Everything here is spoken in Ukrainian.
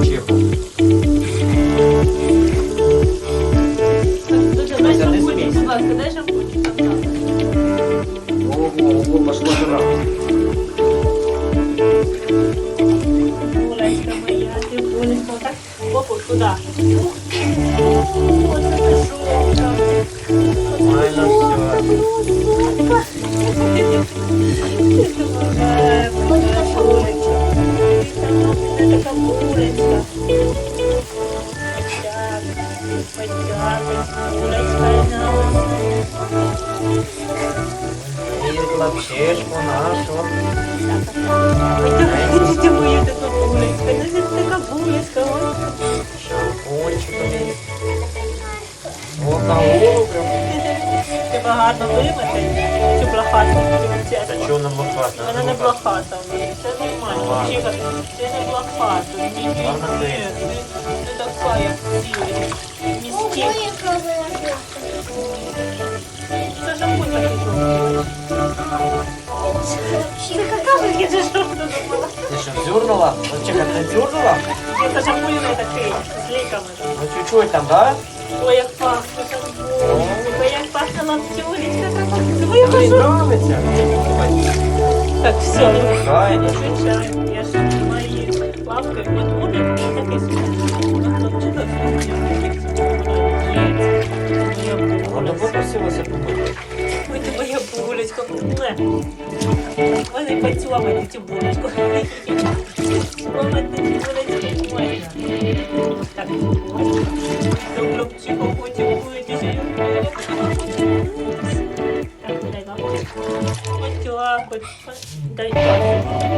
Нормально все. Потягуй, булечка, на І лапшишку нашу. Видите, моя така булечка. Ну, це така булечка. ось. Шампунчиками. О, на голубю. Треба гарно вимити цю блохату. Та чого нам лопата? Вона не блохата, це нормально. Ладно. Чіка, це не блохата. Ні, ні, ні, не, не така, як ці. Містік. Це шампунь такий жовтий. Це какашечки, це що ти забула? Ти що, дзюрнула? Ну, чекай, ти дзюрнула? Ні, Це шампунь не такий, з ліками. Ну, чуть-чуть там, да? Ой, як пахне шампунь. Ой, як пахне лаптюлечка. Ой, Тобі кажу. нравиться? Так, все. Хай, нічого. Звичайно, я ж мої лапки от облік такий Воно Попросилося помити. Ой, ти моя булечка. Вони поцьомати цю булочку. Цьомати булочку можна. Так, люблю чиху, потім будете. Так, дай лапку. Ось. Дай лапку.